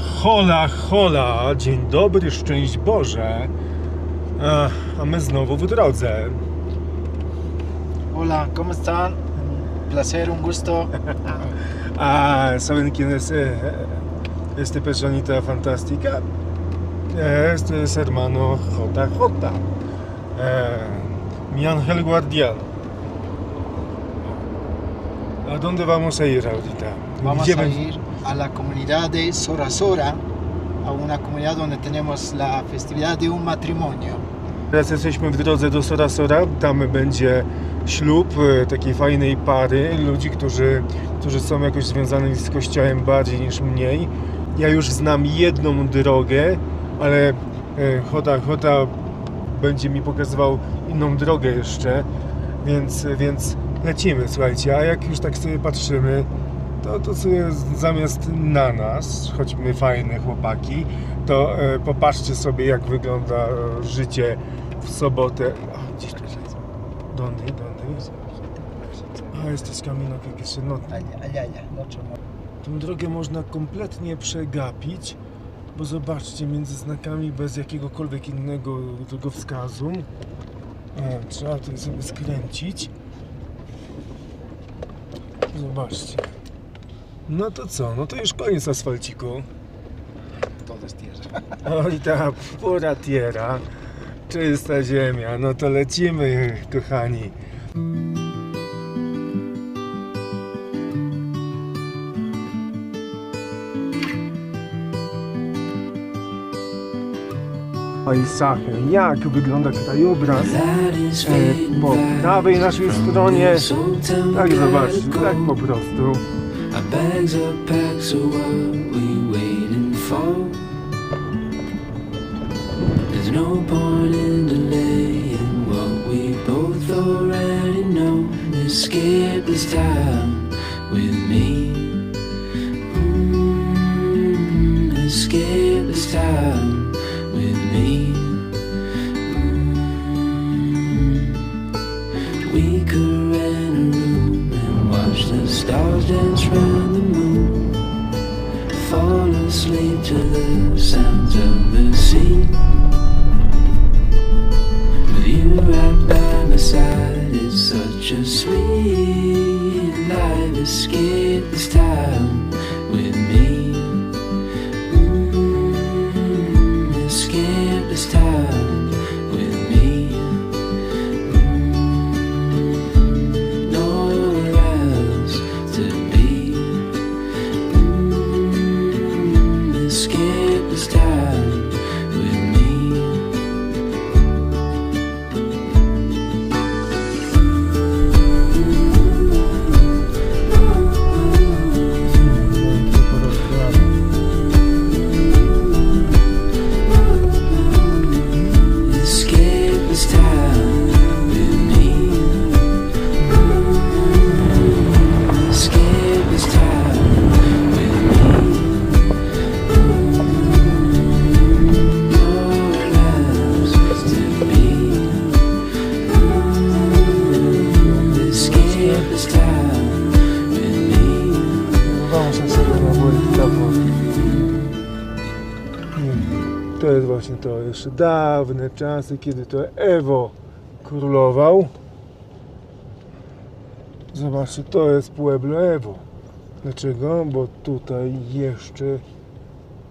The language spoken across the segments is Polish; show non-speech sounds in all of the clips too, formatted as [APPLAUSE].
Hola, hola, dzień dobry, szczęść Boże. A, a my znowu w drodze. Hola, ¿cómo están? Placer, un gusto. Ah, ¿saben quién es eh, este personita fantástica? Eh, Este es hermano JJ. Eh, mi ángel guardián. ¿A dónde vamos a ir ahorita? Vamos Gdzie a ir a la comunidad de Sora Sora, a una comunidad donde tenemos la festividad de un matrimonio. Teraz jesteśmy w drodze do Sorasora. Tam będzie ślub e, takiej fajnej pary ludzi, którzy, którzy są jakoś związani z kościołem bardziej niż mniej. Ja już znam jedną drogę, ale e, Chota, Chota będzie mi pokazywał inną drogę jeszcze, więc, więc lecimy, słuchajcie. A jak już tak sobie patrzymy, to, to sobie zamiast na nas, choć my fajne chłopaki, to e, popatrzcie sobie, jak wygląda e, życie w sobotę. A, gdzieś tu siedzą. Donde, donde? A, este camino que, que se no... El otro no. Tą drogę można kompletnie przegapić, bo zobaczcie, między znakami bez jakiegokolwiek innego drogowskazu e, trzeba tutaj sobie skręcić. Zobaczcie. No to co? No to już koniec asfalciku. Todo es tierra. Oj, ta pura tierra, czysta ziemia. No to lecimy, kochani. Pajsachy, jak wygląda krajobraz e, po prawej naszej stronie. Tak zobaczcie, tak po prostu. Our bags are packed, so what we waiting for? There's no point in delaying what we both already know. Escape this time with me. Escape this time jest właśnie to, jeszcze dawne czasy, kiedy to Ewo królował. Zobaczcie, to jest Pueblo Ewo. Dlaczego? Bo tutaj jeszcze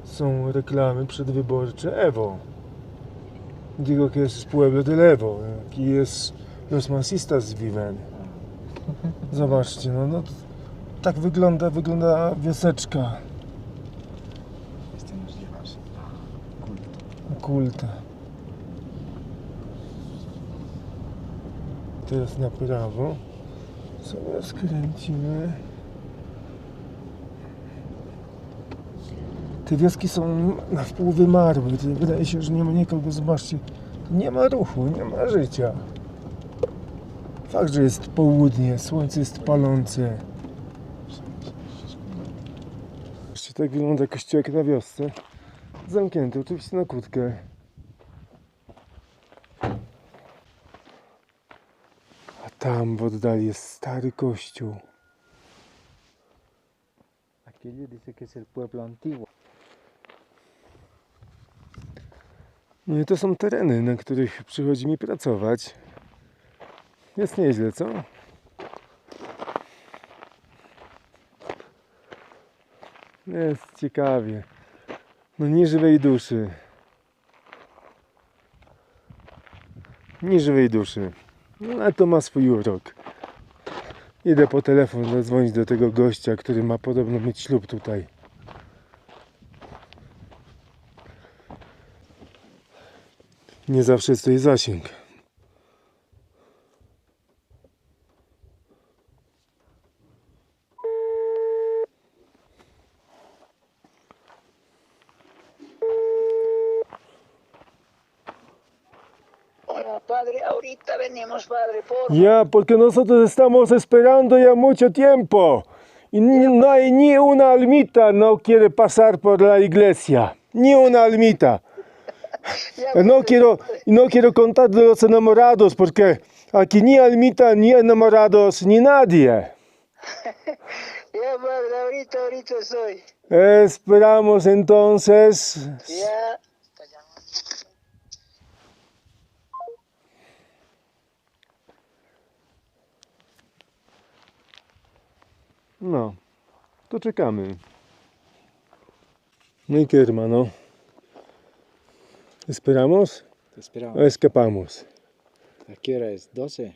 są reklamy przedwyborcze Ewo. Digo que es Pueblo del Evo. Aquí es Los Masistas viven. Zobaczcie, no, no tak wygląda, wygląda wioseczka Este nos lleva a culto. Kulta. Teraz na prawo. Sobie skręcimy. Te wioski są na wpół wymarłe. To Wydaje się, że nie ma nikogo. Zobaczcie, nie ma ruchu, nie ma życia. Fakt, że jest południe, słońce jest palące. Zobaczcie, tak wygląda kościółek na wiosce. Zamknięty, oczywiście na krótkę. A tam w oddali jest stary kościół. Aquello dice que es el pueblo antiguo. No i to są tereny, na których przychodzi mi pracować. Jest nieźle, co? Jest ciekawie. No ni żywej duszy. Ni żywej duszy. No ale to ma swój urok. Idę po telefon zadzwonić do tego gościa, który ma podobno mieć ślub tutaj. Nie zawsze jest tutaj zasięg. Venimos, padre, por Ya, porque nosotros estamos esperando ya mucho tiempo. Y ni- no hay ni una almita no quiere pasar por la iglesia. Ni una almita. Ya, No quiero, no quiero contar de los enamorados porque aquí ni almita, ni enamorados, ni nadie. [LAUGHS] Ya, padre, ahorita, ahorita estoy. Esperamos entonces. Ya. No, to czekamy. No y qué, hermano? ¿Esperamos Te esperaba. o escapamos? ¿A qué hora es? ¿12?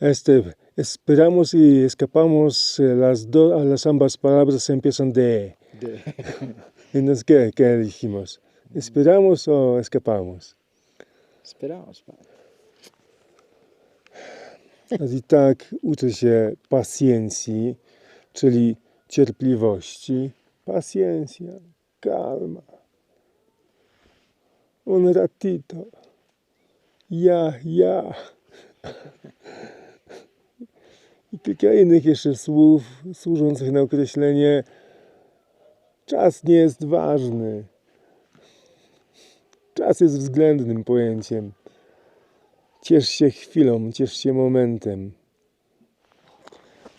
Este, esperamos y escapamos. eh, Las, do- a las ambas palabras empiezan de. De... [LAUGHS] Entonces, ¿qué, qué dijimos? ¿Esperamos o escapamos? Esperamos, padre. A i tak uczy się pacjencji, czyli cierpliwości. Paciencia, calma. Un ratito. Ja, ja. I kilka innych jeszcze słów służących na określenie czas nie jest ważny. Czas jest względnym pojęciem. Ciesz się chwilą, ciesz się momentem.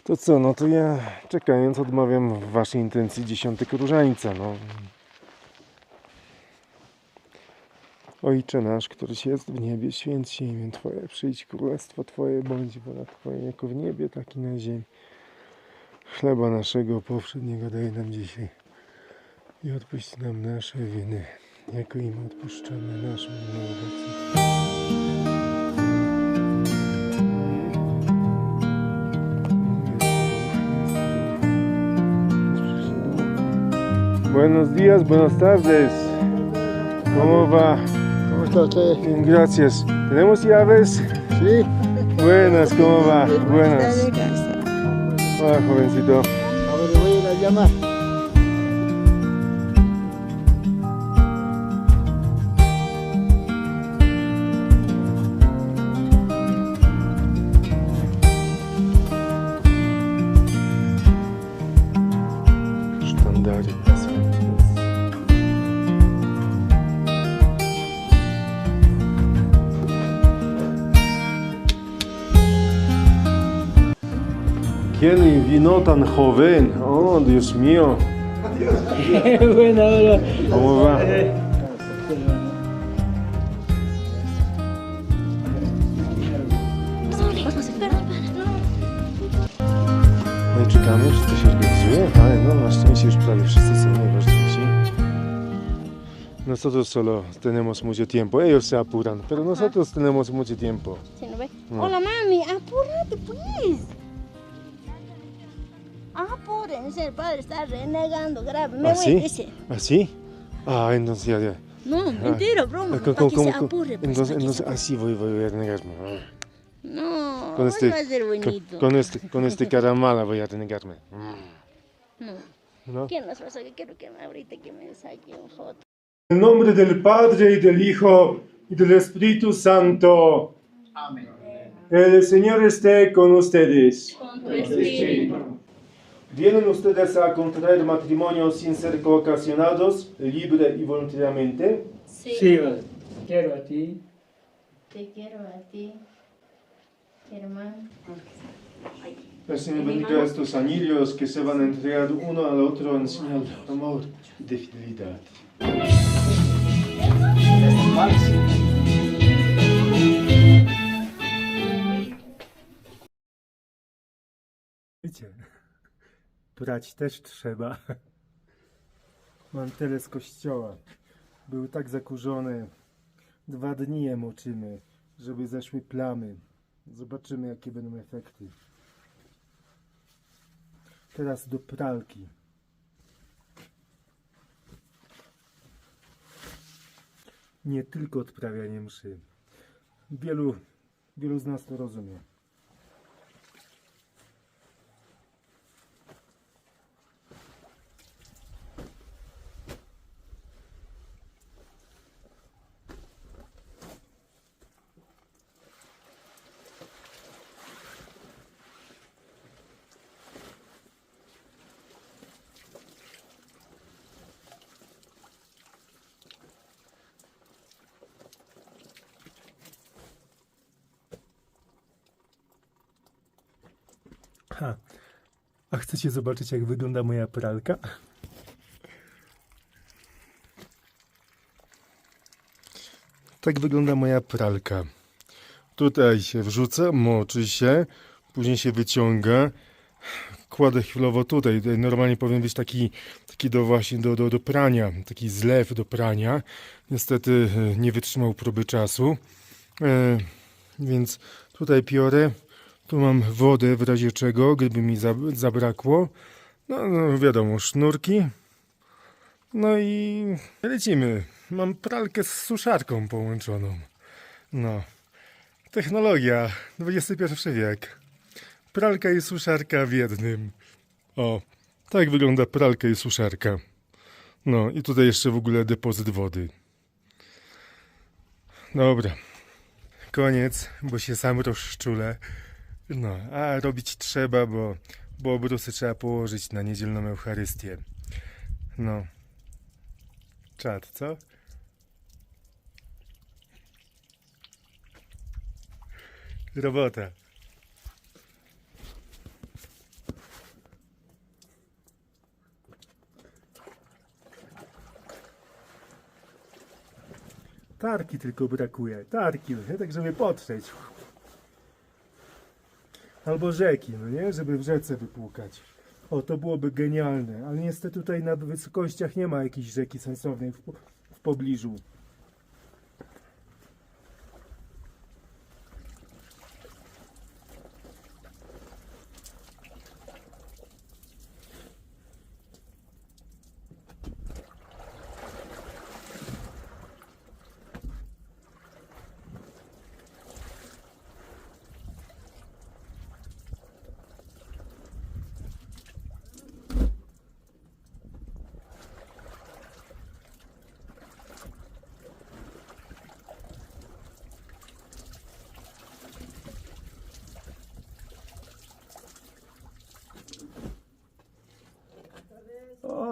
To co, no to ja czekając odmawiam waszej intencji dziesiątek różańca, no. Ojcze nasz, któryś jest w niebie, święć się imię Twoje, przyjdź królestwo Twoje, bądź wola Twoja, jako w niebie, tak i na ziemi. Chleba naszego powszedniego daj nam dzisiaj i odpuść nam nasze winy, jako i my odpuszczamy naszym winowajcom. Buenos días, buenas tardes. ¿Cómo va? ¿Cómo está usted? Bien, gracias. ¿Tenemos llaves? Sí. Buenas, ¿cómo va? Buenas. Hola, jovencito. Ahora le voy a ir a llamar. ¿Quién vino tan joven? Oh, Dios mío. [LAUGHS] bueno, hola. ¿Cómo va? No i czekamy, czy to się organizuje, ale no na szczęście już prawie wszyscy są najważniejsi. Nosotros solo tenemos mucho tiempo, ellos se apuran, pero nosotros tenemos mucho tiempo. Sí, ¿no ves? No. Hola, mami, apúrate, pues. Apúrense, el padre está renegando grave. Me ¿Ah, voy, sí? dice. ¿Así? Ah, entonces ya, ya. No, mentira, broma. ¿Cómo, que cómo, se cómo? apurre, pues, Entonces, entonces así voy, voy a renegarme. No, con este- va a ser Con, bonito. con este, con este [LAUGHS] cara mala voy a renegarme. No. ¿No? ¿Quién nos pasa? Que quiero que me, ahorita que me saque una foto. En nombre del Padre y del Hijo y del Espíritu Santo. Amén. El Señor esté con ustedes. Con tu espíritu. ¿Vienen ustedes a contraer matrimonio sin ser coocasionados, libre y voluntariamente? Sí. Sí. Quiero a ti. Te quiero a ti, hermano. El Señor bendiga a estos anillos que se van a entregar uno al otro en señal de amor y de fidelidad. vals. Brać też trzeba. [LAUGHS] Mantel z kościoła. Był tak zakurzony. Dwa dni je moczymy, żeby zeszły plamy. Zobaczymy, jakie będą efekty. Teraz do pralki. Nie tylko odprawianie mszy. Wielu, wielu z nas to rozumie. Ha. A chcecie zobaczyć, jak wygląda moja pralka? Tak wygląda moja pralka. Tutaj się wrzuca, moczy się, później się wyciąga. Kładę chwilowo tutaj. Normalnie powinien być taki, taki do właśnie do, do, do prania, taki zlew do prania. Niestety e, nie wytrzymał próby czasu. E, więc tutaj piorę. Tu mam wodę w razie czego, gdyby mi zab- zabrakło. No, no wiadomo, sznurki. No i lecimy. Mam pralkę z suszarką połączoną. No. Technologia. XXI wiek. Pralka i suszarka w jednym. O, tak wygląda pralka i suszarka. No i tutaj jeszcze w ogóle depozyt wody. Dobra. Koniec, bo się sam rozczulę. No, a robić trzeba, bo, bo obrusy trzeba położyć na niedzielną Eucharystię. No. Czad, co? Robota. Tarki tylko brakuje. Tarki, nie? tak żeby potrzeć. Albo rzeki, no nie? Żeby w rzece wypłukać. O, to byłoby genialne, ale niestety tutaj na wysokościach nie ma jakiejś rzeki sensownej w, w pobliżu.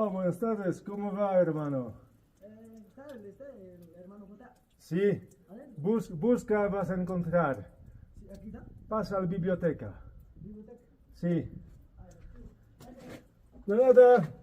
Oh, buenas tardes, ¿cómo va, hermano? Sí, Bus- busca, vas a encontrar. Pasa a la biblioteca. Sí. De nada.